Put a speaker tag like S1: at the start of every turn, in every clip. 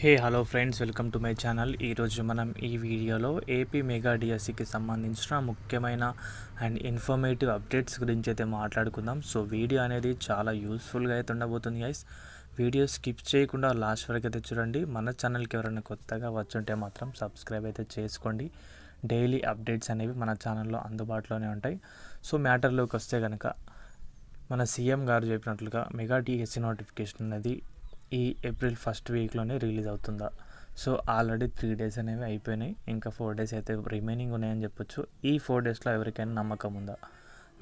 S1: Hey hello friends welcome to my channel. ఈరోజు మనం ఈ వీడియోలో ఏపీ మెగా డిఎస్సికి సంబంధించిన ముఖ్యమైన అండ్ ఇన్ఫర్మేటివ్ అప్డేట్స్ గురించి అయితే మాట్లాడుకుందాం. సో వీడియో అనేది చాలా యూస్ఫుల్గా అయితే ఉండబోతుంది గైస్ వీడియో స్కిప్ చేయకుండా లాస్ట్ వరకు అయితే చూడండి. మన ఛానల్కి ఎవరైనా కొత్తగా వచ్చుంటే మాత్రం సబ్స్క్రైబ్ అయితే చేసుకోండి. డైలీ అప్డేట్స్ అనేవి మన ఛానల్లో అందుబాటులోనే ఉంటాయి. సో మ్యాటర్లోకి వస్తే కనుక మన సీఎం గారు చెప్పినట్లుగా మెగా డిఎస్సి నోటిఫికేషన్ అనేది ఈ ఏప్రిల్ ఫస్ట్ వీక్లోనే రిలీజ్ అవుతుందా? సో ఆల్రెడీ త్రీ డేస్ అనేవి అయిపోయినాయి. ఇంకా ఫోర్ డేస్ అయితే రిమైనింగ్ ఉన్నాయని చెప్పొచ్చు. ఈ ఫోర్ డేస్లో ఎవరికైనా నమ్మకం ఉందా?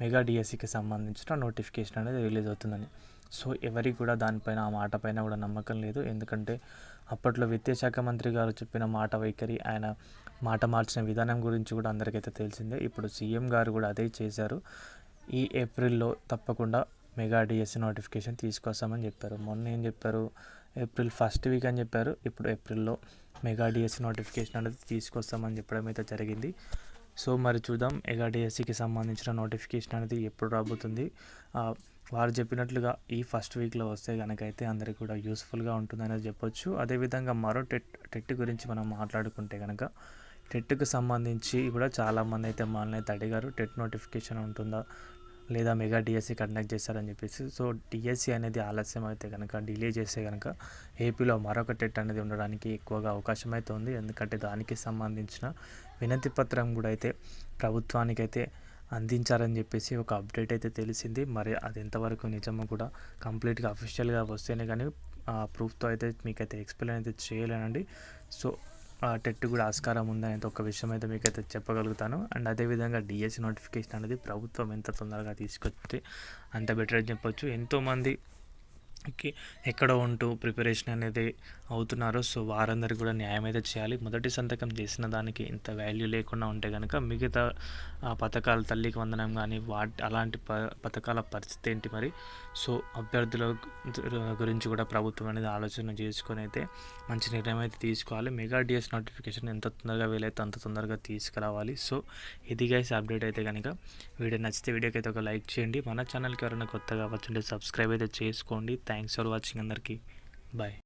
S1: మెగా డిఎస్సికి సంబంధించిన నోటిఫికేషన్ అనేది రిలీజ్ అవుతుందని. సో ఎవరికి కూడా దానిపైన ఆ మాట పైన కూడా నమ్మకం లేదు. ఎందుకంటే అప్పట్లో విద్యాశాఖ మంత్రి గారు చెప్పిన మాట వైఖరి ఆయన మాట మార్చిన విధానం గురించి కూడా అందరికైతే తెలిసిందే. ఇప్పుడు సీఎం గారు కూడా అదే చేశారు. ఈ ఏప్రిల్లో తప్పకుండా మెగా డిఎస్సి నోటిఫికేషన్ తీసుకొస్తామని చెప్పారు. మొన్న ఏం చెప్పారు? ఏప్రిల్ ఫస్ట్ వీక్ అని చెప్పారు. ఇప్పుడు ఏప్రిల్లో మెగా డిఎస్సి నోటిఫికేషన్ అనేది తీసుకొస్తామని చెప్పడం అయితే జరిగింది. సో మరి చూద్దాం మెగా డిఎస్సికి సంబంధించిన నోటిఫికేషన్ అనేది ఎప్పుడు రాబోతుంది. వారు చెప్పినట్లుగా ఈ ఫస్ట్ వీక్లో వస్తే కనుకైతే అందరికీ కూడా యూస్ఫుల్గా ఉంటుందనేది చెప్పొచ్చు. అదేవిధంగా మరో టెట్ టెట్ గురించి మనం మాట్లాడుకుంటే కనుక టెట్కు సంబంధించి కూడా చాలామంది అయితే మనల్ని అయితే అడిగారు. టెట్ నోటిఫికేషన్ ఉంటుందా? లేదా మెగా డిఎస్సి కండక్ట్ చేస్తారని చెప్పేసి. సో డిఎస్సి అనేది ఆలస్యం అయితే కనుక డిలే చేస్తే కనుక ఏపీలో మరొక టెట్ అనేది ఉండడానికి ఎక్కువగా అవకాశం అయితే ఉంది. ఎందుకంటే దానికి సంబంధించిన వినతి పత్రం కూడా అయితే ప్రభుత్వానికైతే అందించారని చెప్పేసి ఒక అప్డేట్ అయితే తెలిసింది. మరి అది ఎంతవరకు నిజమో కూడా కంప్లీట్గా అఫీషియల్గా వస్తేనే కానీ ప్రూఫ్తో అయితే మీకైతే ఎక్స్ప్లెయిన్ అయితే చేయలేనండి. సో టెట్ కూడా ఆస్కారం ఉందనేది ఒక విషయం అయితే మీకు అయితే చెప్పగలుగుతాను. అండ్ అదేవిధంగా డిఎస్సి నోటిఫికేషన్ అనేది ప్రభుత్వం ఎంత తొందరగా తీసుకొస్తే అంత బెటర్ అని చెప్పొచ్చు. ఎంతోమంది కి ఎక్కడ ఉంటూ ప్రిపరేషన్ అనేది అవుతున్నారు సో వారందరికీ కూడా న్యాయం అయితే చేయాలి. మొదటి సంతకం చేసిన దానికి ఇంత వాల్యూ లేకుండా ఉంటే కనుక మిగతా పథకాలు తల్లికి వందనం కానీ వాటి అలాంటి ప పథకాల పరిస్థితి ఏంటి మరి? సో అభ్యర్థుల గురించి కూడా ప్రభుత్వం అనేది ఆలోచన చేసుకొని అయితే మంచి నిర్ణయం అయితే తీసుకోవాలి. మెగా డిఎస్ నోటిఫికేషన్ ఎంత తొందరగా వీలైతే అంత తొందరగా తీసుకురావాలి. సో ఇది గైస్ అప్డేట్ అయితే కనుక వీడియో నచ్చితే వీడియోకి అయితే ఒక లైక్ చేయండి. మన ఛానల్కి ఎవరైనా కొత్తగా వచ్చుంటే సబ్స్క్రైబ్ అయితే చేసుకోండి. థ్యాంక్స్ ఫర్ వాచింగ్ అందరికీ. బాయ్.